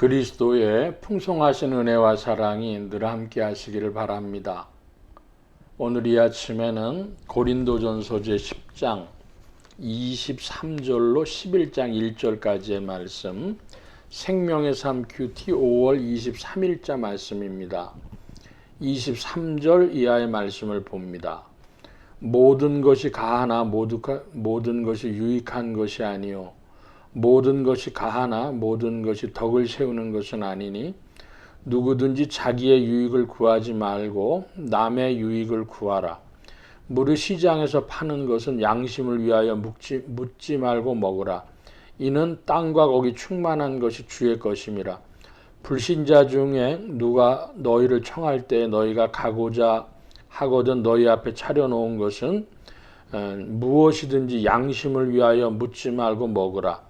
그리스도의 풍성하신 은혜와 사랑이 늘 함께 하시기를 바랍니다. 오늘 이 아침에는 고린도전서 제 10장 23절로 11장 1절까지의 말씀 생명의 삶 큐티 5월 23일자 말씀입니다. 23절 이하의 말씀을 봅니다. 모든 것이 가하나 모든 것이 유익한 것이 아니요 모든 것이 가하나 모든 것이 덕을 세우는 것은 아니니 누구든지 자기의 유익을 구하지 말고 남의 유익을 구하라. 무릇 시장에서 파는 것은 양심을 위하여 묻지, 묻지 말고 먹으라. 이는 땅과 거기 충만한 것이 주의 것임이라. 불신자 중에 누가 너희를 청할 때 너희가 가고자 하거든 너희 앞에 차려놓은 것은 어, 무엇이든지 양심을 위하여 묻지 말고 먹으라.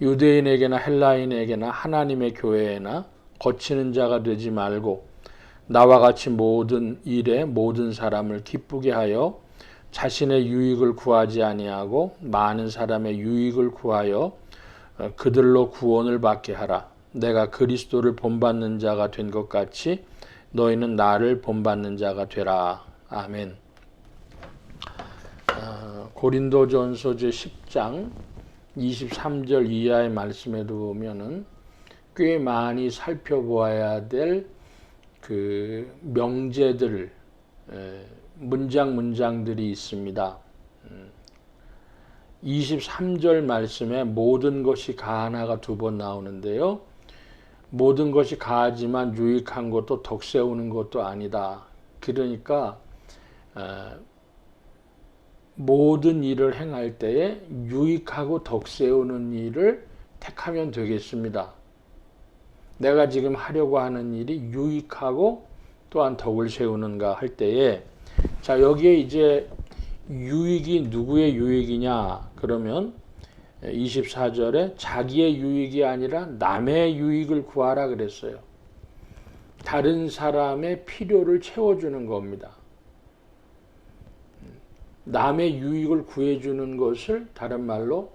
유대인에게나 헬라인에게나 하나님의 교회에나 거치는 자가 되지 말고 나와 같이 모든 일에 모든 사람을 기쁘게 하여 자신의 유익을 구하지 아니하고 많은 사람의 유익을 구하여 어, 그들로 구원을 받게 하라. 내가 그리스도를 본받는 자가 된 것 같이 너희는 나를 본받는 자가 되라. 아멘. 어, 고린도전서 제 10장 23절 이하의 말씀에도 보면은 꽤 많이 살펴보아야 될 그 명제들 문장 문장들이 있습니다. 23절 음, 말씀에 모든 것이 가하나가 두 번 나오는데요. 모든 것이 가하지만 유익한 것도 덕 세우는 것도 아니다. 그러니까 모든 일을 행할 때에 유익하고 덕세우는 일을 택하면 되겠습니다. 내가 지금 하려고 하는 일이 유익하고 또한 덕을 세우는가 할 때에 자 여기에 이제 유익이 누구의 유익이냐 그러면 24절에 자기의 유익이 아니라 남의 유익을 구하라 그랬어요. 다른 사람의 필요를 채워주는 겁니다. 남의 유익을 구해주는 것을 다른 말로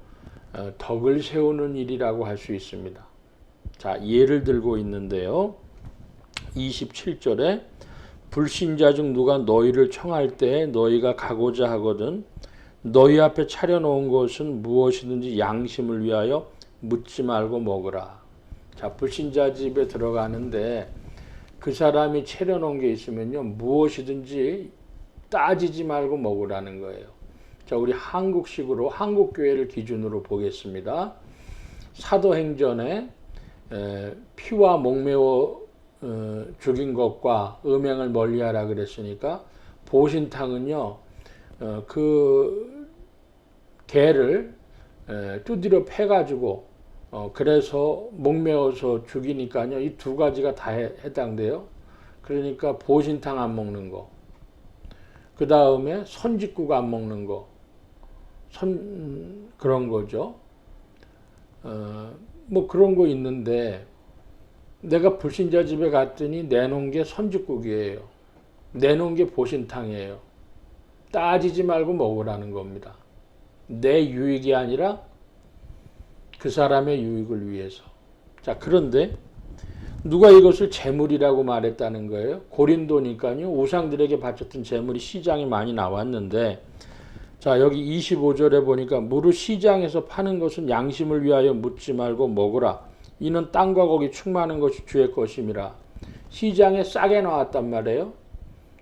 어, 덕을 세우는 일이라고 할 수 있습니다. 자, 예를 들고 있는데요. 27절에 불신자 중 누가 너희를 청할 때 너희가 가고자 하거든 너희 앞에 차려놓은 것은 무엇이든지 양심을 위하여 묻지 말고 먹으라. 자, 불신자 집에 들어가는데 그 사람이 차려놓은 게 있으면요. 무엇이든지 따지지 말고 먹으라는 거예요. 자, 우리 한국식으로 한국 교회를 기준으로 보겠습니다. 사도행전에 피와 목매워 어, 죽인 것과 음행을 멀리하라 그랬으니까 보신탕은요 어, 그 개를 두드려 패가지고 어, 그래서 목매어서 죽이니까요 이 두 가지가 다 해당돼요. 그러니까 보신탕 안 먹는 거, 그 다음에 선짓국 안 먹는 거, 선 그런 거죠. 어, 뭐 그런 거 있는데 내가 불신자 집에 갔더니 내놓은 게 선짓국이에요. 내놓은 게 보신탕이에요. 따지지 말고 먹으라는 겁니다. 내 유익이 아니라 그 사람의 유익을 위해서. 자, 그런데 누가 이것을 재물이라고 말했다는 거예요? 고린도니까요. 우상들에게 바쳤던 재물이 시장에 많이 나왔는데 자, 여기 25절에 보니까 무릇 시장에서 파는 것은 양심을 위하여 묻지 말고 먹으라. 이는 땅과 거기 충만한 것이 주의 것임이라. 시장에 싸게 나왔단 말이에요.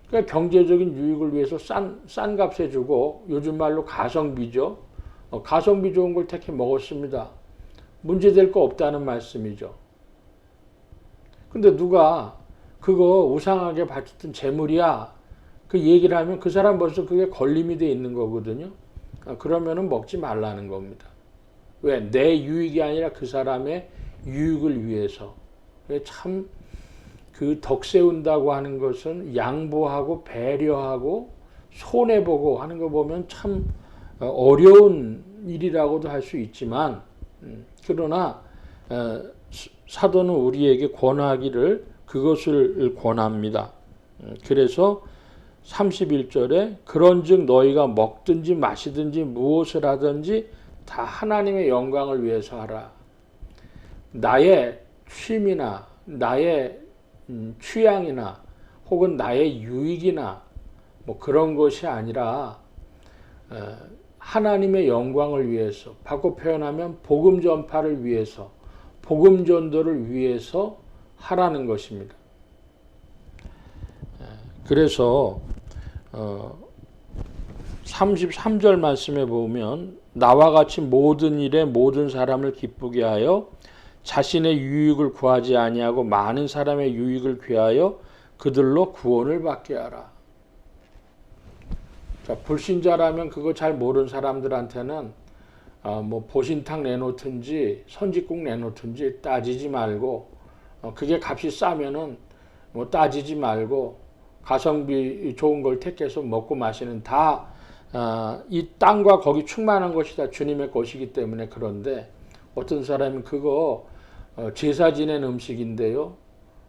그러니까 경제적인 유익을 위해서 싼, 싼 값에 주고 요즘 말로 가성비죠. 어, 가성비 좋은 걸 택해 먹었습니다. 문제될 거 없다는 말씀이죠. 근데 누가 그거 우상하게 바쳤던 재물이야. 그 얘기를 하면 그 사람 벌써 그게 걸림이 돼 있는 거거든요. 아, 그러면은 먹지 말라는 겁니다. 왜? 내 유익이 아니라 그 사람의 유익을 위해서. 참 그 덕 세운다고 하는 것은 양보하고 배려하고 손해 보고 하는 거 보면 참 어, 어려운 일이라고도 할 수 있지만 음, 그러나 어, 사도는 우리에게 권하기를 그것을 권합니다. 음, 그래서 31절에 그런즉 너희가 먹든지 마시든지 무엇을 하든지 다 하나님의 영광을 위해서 하라. 나의 취미나 나의 음, 취향이나 혹은 나의 유익이나 뭐 그런 것이 아니라 어, 하나님의 영광을 위해서 바꿔 표현하면 복음 전파를 위해서 복음 전도를 위해서 하라는 것입니다. 그래서 어 33절 말씀에 보면 나와 같이 모든 일에 모든 사람을 기쁘게 하여 자신의 유익을 구하지 아니하고 많은 사람의 유익을 귀하여 그들로 구원을 받게 하라. 자, 불신자라면 그거 잘 모르는 사람들한테는 어, 뭐 보신탕 내놓든지 선지국 내놓든지 따지지 말고 어, 그게 값이 싸면은 뭐 따지지 말고 가성비 좋은 걸 택해서 먹고 마시는 다이 어, 땅과 거기 충만한 것이 다 주님의 것이기 때문에 그런데 어떤 사람이 그거 어, 제사 지낸 음식인데요.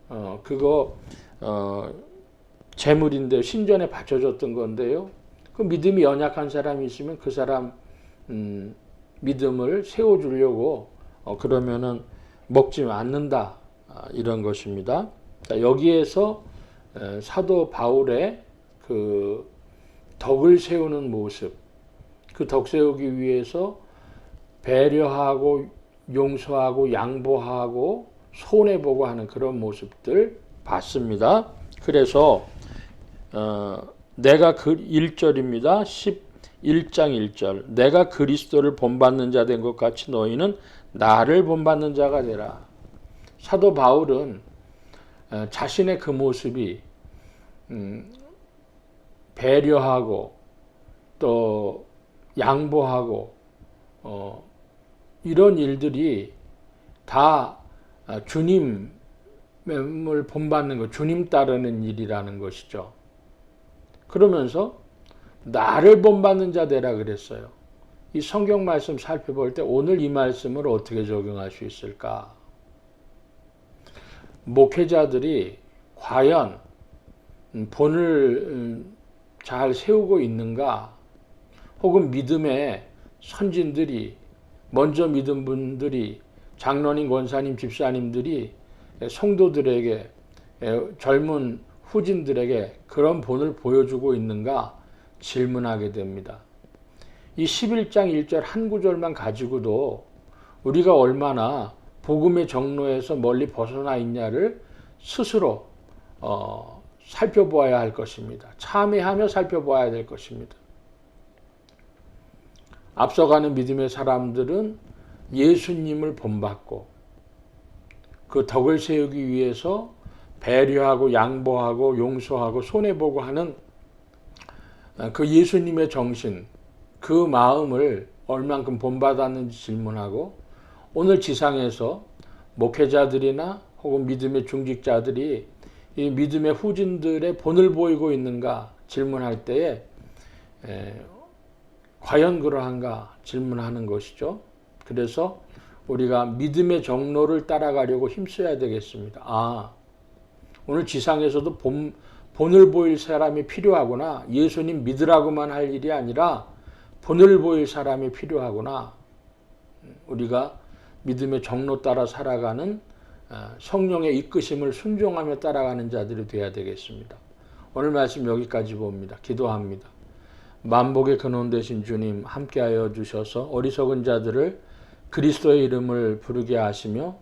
어, 그거 어, 재물인데 신전에 바쳐줬던 건데요. 그 믿음이 연약한 사람이 있으면 그 사람 음, 믿음을 세워주려고 어, 그러면은 먹지 않는다 아, 이런 것입니다. 자, 여기에서 에, 사도 바울의 그 덕을 세우는 모습, 그 덕 세우기 위해서 배려하고 용서하고 양보하고 손해 보고 하는 그런 모습들 봤습니다. 그래서 어, 내가 그 1절입니다. 11장 1절. 내가 그리스도를 본받는 자 된 것 같이 너희는 나를 본받는 자가 되라. 사도 바울은 어, 자신의 그 모습이 음, 배려하고 또 양보하고 어, 이런 일들이 다 어, 주님을 본받는 것, 주님 따르는 일이라는 것이죠. 그러면서 나를 본받는 자 되라 그랬어요. 이 성경 말씀 살펴볼 때 오늘 이 말씀을 어떻게 적용할 수 있을까? 목회자들이 과연 본을 음, 잘 세우고 있는가? 혹은 믿음의 선진들이 먼저 믿은 분들이 장로님, 권사님, 집사님들이 성도들에게 젊은 후진들에게 그런 본을 보여주고 있는가 질문하게 됩니다. 이 11장 1절 한 구절만 가지고도 우리가 얼마나 복음의 정로에서 멀리 벗어나 있냐를 스스로 어, 살펴보아야 할 것입니다. 참회하며 살펴보아야 될 것입니다. 앞서가는 믿음의 사람들은 예수님을 본받고 그 덕을 세우기 위해서 배려하고 양보하고 용서하고 손해보고 하는 그 예수님의 정신, 그 마음을 얼만큼 본받았는지 질문하고 오늘 지상에서 목회자들이나 혹은 믿음의 중직자들이 이 믿음의 후진들의 본을 보이고 있는가 질문할 때에 에, 과연 그러한가 질문하는 것이죠. 그래서 우리가 믿음의 정로를 따라가려고 힘써야 되겠습니다. 아, 오늘 지상에서도 본, 본을 보일 사람이 필요하구나. 예수님 믿으라고만 할 일이 아니라 본을 보일 사람이 필요하구나. 우리가 믿음의 정로 따라 살아가는 어, 성령의 이끄심을 순종하며 따라가는 자들이 되어야 되겠습니다. 오늘 말씀 여기까지 봅니다. 기도합니다. 만복의 근원 되신 주님 함께하여 주셔서 어리석은 자들을 그리스도의 이름을 부르게 하시며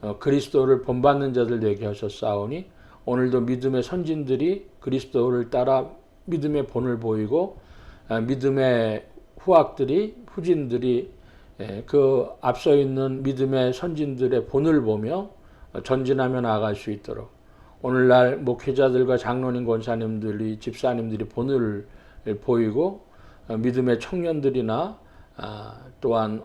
어, 그리스도를 본받는 자들 되게 하셨사오니 오늘도 믿음의 선진들이 그리스도를 따라 믿음의 본을 보이고 어, 믿음의 후학들이 후진들이 예, 그 앞서 있는 믿음의 선진들의 본을 보며 전진하며 나아갈 수 있도록 오늘날 목회자들과 장로님 권사님들이 집사님들이 본을 보이고 어, 믿음의 청년들이나 아, 또한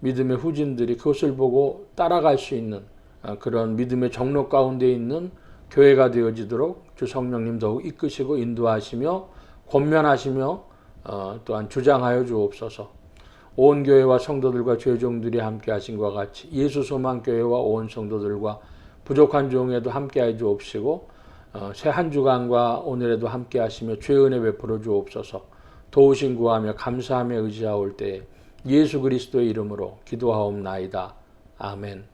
믿음의 후진들이 그것을 보고 따라갈 수 있는 어, 그런 믿음의 정로 가운데 있는 교회가 되어지도록 주 성령님 더욱 이끄시고 인도하시며 권면하시며 어, 또한 주장하여 주옵소서. 온 교회와 성도들과 죄종들이 함께 하신 것과 같이 예수 소망 교회와 온 성도들과 부족한 종에도 함께 해 주옵시고 어, 새한 주간과 오늘에도 함께 하시며 죄 은혜 베풀어 주옵소서. 도우신 구하며 감사하며 의지하올 때에 예수 그리스도의 이름으로 기도하옵나이다. 아멘.